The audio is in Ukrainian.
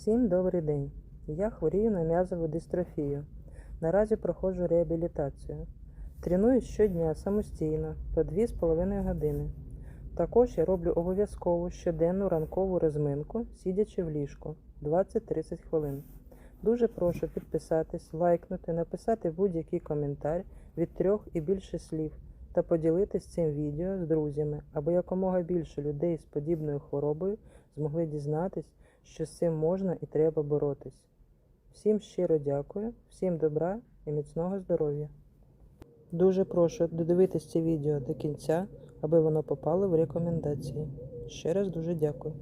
Всім добрий день. Я хворію на м'язову дистрофію. Наразі проходжу реабілітацію. Тренуюсь щодня самостійно по 2,5 години. Також я роблю обов'язкову щоденну ранкову розминку, сидячи в ліжку 20-30 хвилин. Дуже прошу підписатись, лайкнути, написати будь-який коментар від трьох і більше слів та поділитись цим відео з друзями, аби якомога більше людей з подібною хворобою змогли дізнатись, що з цим можна і треба боротись. Всім щиро дякую, всім добра і міцного здоров'я. Дуже прошу додивитись це відео до кінця, аби воно попало в рекомендації. Ще раз дуже дякую.